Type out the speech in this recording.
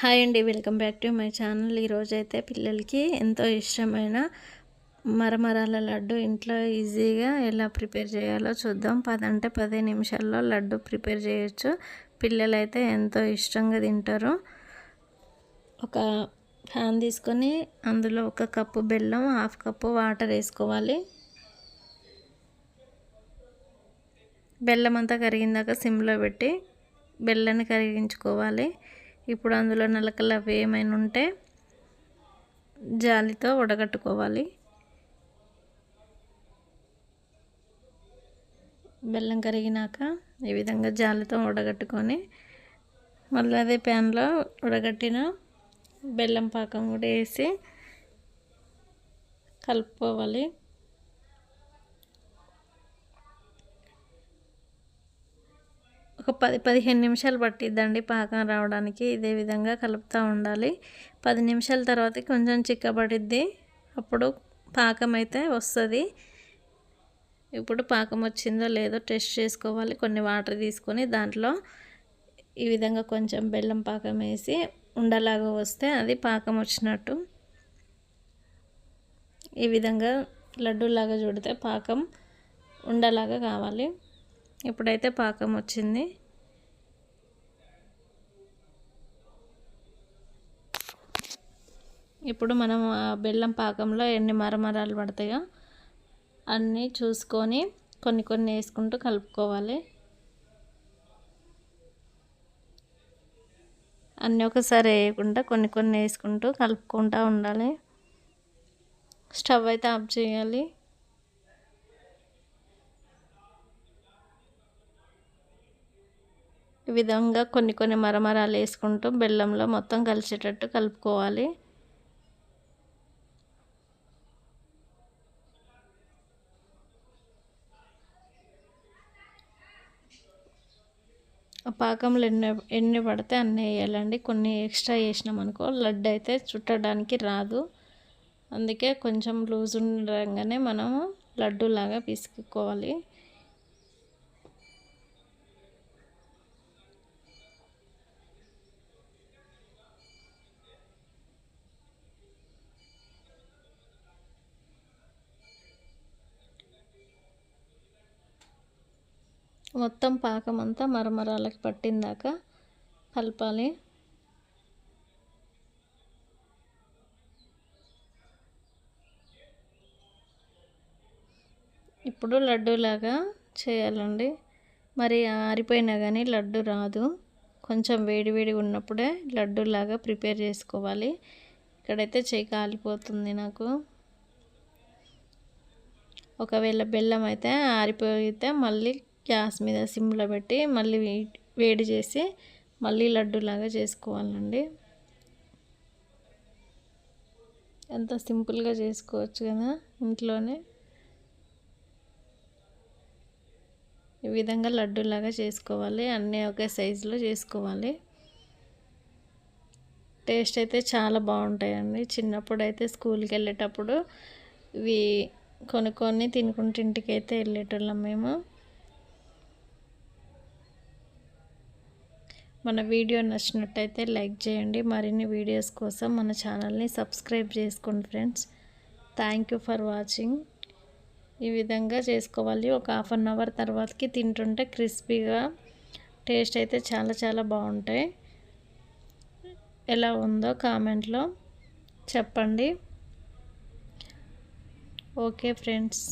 Hi అండి welcome back to my channel. ఈరోజైతే పిల్లలకి ఎంతో ఇష్టమైన మరమరాల లడ్డు ఇంట్లో ఈజీగా ఎలా ప్రిపేర్ చేయాలో చూద్దాం. పదంటే పది నిమిషాల్లో లడ్డు ప్రిపేర్ చేయొచ్చు. పిల్లలైతే ఎంతో ఇష్టంగా తింటారు. ఒక ఫ్యాన్ తీసుకొని అందులో ఒక కప్పు బెల్లం హాఫ్ కప్పు వాటర్ వేసుకోవాలి. బెల్లం అంతా కరిగిందాక సిమ్లో పెట్టి బెల్లాన్ని కరిగించుకోవాలి. ఇప్పుడు అందులో నలకలు అవి ఏమైనా ఉంటే జాలితో వడగట్టుకోవాలి. బెల్లం కరిగినాక ఈ విధంగా జాలితో వడగట్టుకొని మళ్ళీ అదే ప్యాన్లో ఉడగట్టిన బెల్లం పాకం కూడా వేసి కలుపుకోవాలి. ఒక పది పదిహేను నిమిషాలు పట్టిద్దండి పాకం రావడానికి. ఇదే విధంగా కలుపుతూ ఉండాలి. పది నిమిషాల తర్వాత కొంచెం చిక్కబడిద్ది. అప్పుడు పాకం అయితే వస్తుంది. ఇప్పుడు పాకం వచ్చిందో లేదో టెస్ట్ చేసుకోవాలి. కొన్ని వాటర్ తీసుకొని దాంట్లో ఈ విధంగా కొంచెం బెల్లం పాకం వేసి ఉండలాగా వస్తే అది పాకం వచ్చినట్టు. ఈ విధంగా లడ్డూలాగా చూడితే పాకం ఉండలాగా కావాలి. ఇప్పుడైతే పాకం వచ్చింది. ఇప్పుడు మనం బెల్లం పాకంలో ఎన్ని మరమరాలు పడతాయో అన్నీ చూసుకొని కొన్ని కొన్ని వేసుకుంటూ కలుపుకోవాలి. అన్నీ ఒకసారి వేయకుండా కొన్ని కొన్ని వేసుకుంటూ కలుపుకుంటూ ఉండాలి. స్టవ్ అయితే ఆఫ్ చేయాలి. ఈ విధంగా కొన్ని కొన్ని మరమరాలు వేసుకుంటూ బెల్లంలో మొత్తం కలిసేటట్టు కలుపుకోవాలి. పాకంలో ఎన్ని ఎన్ని పడితే అన్నీ వేయాలండి. కొన్ని ఎక్స్ట్రా వేసినాం అనుకో లడ్డు అయితే చుట్టడానికి రాదు. అందుకే కొంచెం లూజ్ ఉండగానే మనము లడ్డూలాగా పిసుకోవాలి మొత్తం పాకం అంతా మరమరాలకి పట్టిందాక కలపాలి. ఇప్పుడు లడ్డూలాగా చేయాలండి. మరి ఆరిపోయినా కానీ లడ్డు రాదు. కొంచెం వేడివేడిగా ఉన్నప్పుడే లడ్డూలాగా ప్రిపేర్ చేసుకోవాలి. ఇక్కడైతే చేయి కాలిపోతుంది నాకు. ఒకవేళ బెల్లం అయితే ఆరిపోయితే మళ్ళీ గ్యాస్ మీద సిమ్లో పెట్టి మళ్ళీ వేడి చేసి మళ్ళీ లడ్డూలాగా చేసుకోవాలండి. ఎంత సింపుల్గా చేసుకోవచ్చు కదా ఇంట్లోనే. ఈ విధంగా లడ్డూలాగా చేసుకోవాలి అన్నీ ఒకే సైజులో చేసుకోవాలి. టేస్ట్ అయితే చాలా బాగుంటాయండి. చిన్నప్పుడు అయితే స్కూల్కి వెళ్ళేటప్పుడు ఇవి కొనుక్కొని తినుకుంటే ఇంటికి అయితే వెళ్ళేటోళ్ళం మేము. మన వీడియో నచ్చినట్టయితే లైక్ చేయండి. మరిన్ని వీడియోస్ కోసం మన ఛానల్ని సబ్స్క్రైబ్ చేసుకోండి friends. Thank you for watching ఈ విధంగా చేసుకోవాలి. ఒక హాఫ్ అన్ అవర్ తర్వాతకి తింటుంటే క్రిస్పీగా టేస్ట్ అయితే చాలా చాలా బాగుంటాయి. ఎలా ఉందో కామెంట్లో చెప్పండి. Okay friends